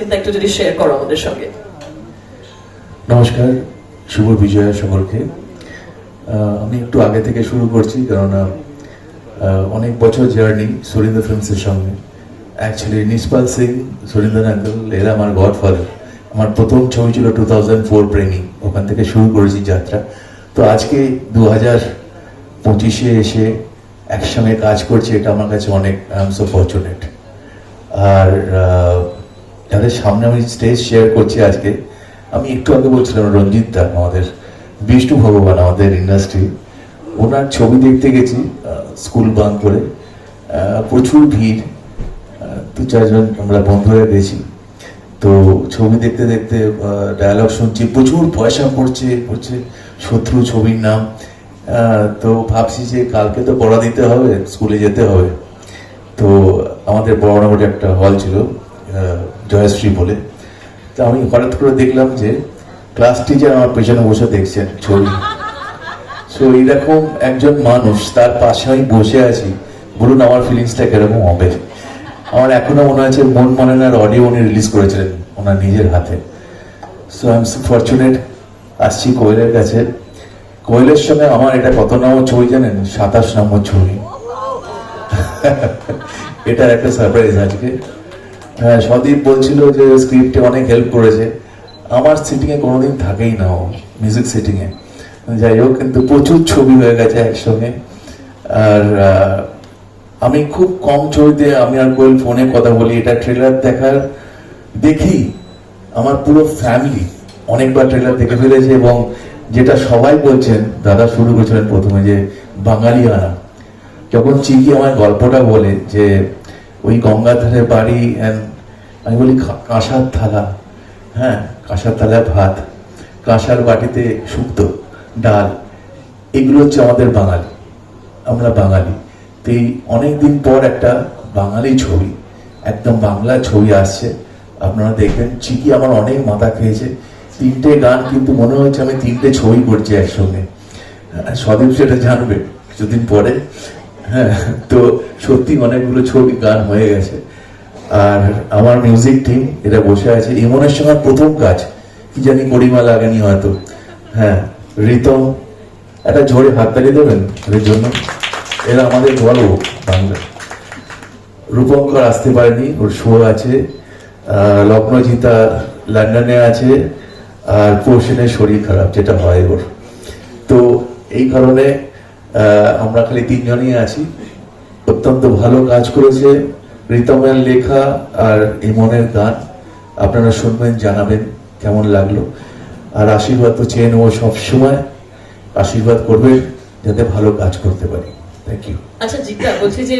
চিন্তা একটু যদি শেয়ার করো আমাদের সঙ্গে। নমস্কার, শুভ বিজয়া সকলকে। আমি একটু আগে থেকে শুরু করছি কেননা অনেক বছর জার্নি সুরিন্দর ফিল্মসের সঙ্গে। অ্যাকচুয়ালি নিসপাল সিং, সুরিন্দর আঙ্কল এরা আমার গডফাদার আমার প্রথম ছবি ছিল টু থাউজেন্ড ফোর প্রেমী ওখান থেকে শুরু করেছি যাত্রা। তো আজকে দু হাজার পঁচিশে এসে একসঙ্গে কাজ করছি, এটা আমার কাছে অনেক আই এম সো ফর্চুনেট আর আহ, যাদের সামনে আমি স্টেজ শেয়ার করছি আজকে। আমি একটু আগে বলছিলাম রঞ্জিত দা আমাদের বিষ্ণু ভগবান আমাদের ইন্ডাস্ট্রি ওনার ছবি দেখতে গেছি স্কুল বাং করে। প্রচুর ভিড় দু চারজন আমরা বন্ধুরা গেছি। তো ছবি দেখতে দেখতে ডায়ালগ শুনছি প্রচুর পয়সা পড়ছে পড়ছে শত্রু ছবির নাম। তো ভাবছি যে কালকে তো পড়া দিতে হবে স্কুলে যেতে হবে। তো আমাদের বড় একটা হল ছিল জয়শ্রী বলে। তো আমি হঠাৎ করে দেখলাম যে ক্লাস টিচার আমার পেছনে বসে দেখছেন ছবি। সো এইরকম একজন মানুষ, তার পাশে আমি বসে আছি। বলুন আমার ফিলিংসটা কীরকম হবে? আমার এখনও মনে আছে মন মনে না অডিও উনি রিলিজ করেছিলেন ওনার নিজের হাতে। সো আই এম ফর্চুনেট আসছি কোয়েলের কাছে। কোয়েলের সঙ্গে আমার এটা কত নম্বর ছবি জানেন? সাতাশ নম্বর ছবি। এটার একটা সারপ্রাইজ আজকে। হ্যাঁ সদীপ বলছিল যে স্ক্রিপ্টে অনেক হেল্প করেছে। আমার সিটিংয়ে কোনোদিন থাকেই না ও মিউজিক সিটিংয়ে যাই হোক, কিন্তু প্রচুর ছবি হয়ে গেছে একসঙ্গে। আর আমি খুব কম ছবিতে আমি আর কোয়েল ফোনে কথা বলি। এটা ট্রেলার দেখার দেখি। আমার পুরো ফ্যামিলি অনেকবার ট্রেলার দেখে ফেলেছে এবং যেটা সবাই বলছেন, দাদা শুরু করেছিলেন প্রথমে যে বাঙালি আনা যখন চিকি আমার গল্পটা বলে যে ওই গঙ্গার ধারে বাড়ি and আমি বলি কাঁসার থালা। হ্যাঁ কাঁসার থালায় ভাত। কাঁসার বাটিতে শুক্তো, ডাল। এগুলো হচ্ছে আমাদের বাঙালি। আমরা বাঙালি। তো এই অনেকদিন পর একটা বাঙালি ছবি, একদম বাংলা ছবি আসছে। আপনারা দেখবেন, চিকি আমার অনেক মাথা খেয়েছে। তিনটে গান কিন্তু মনে হচ্ছে আমি তিনটে ছবি করছি একসঙ্গে। সদীপ সেটা জানবে কিছুদিন পরে। হ্যাঁ তো সত্যি অনেকগুলো ছবি, গান হয়ে গেছে। আর আমার মিউজিক টিম এরা বসে আছে। ইমনের সঙ্গে প্রথম কাজ, কি জানি গরিমা লাগেনি হয়তো। হ্যাঁ রিতম, একটা জোরে হাততালি দেবেন? এদের জন্য। এরা আমাদের বলো বাংলা। রূপঙ্কর আসতে পারেনি, ওর শো আছে। লগ্নজিতা লন্ডনে আছে। আর পোষণের শরীর খারাপ, যেটা হয় ওর। তো এই কারণে আমরা খালি তিনজনই আছি। অত্যন্ত ভালো কাজ করেছে। রীতমের লেখা আর ইমনের গান আপনারা শুনবেন, জানাবেন, কেমন লাগল। আর আশীর্বাদ তো চেয়ে নেব সবসময়। আশীর্বাদ করবেন যাতে ভালো কাজ করতে পারি। থ্যাংক ইউ আচ্ছা জিজ্ঞাসা বলছি যে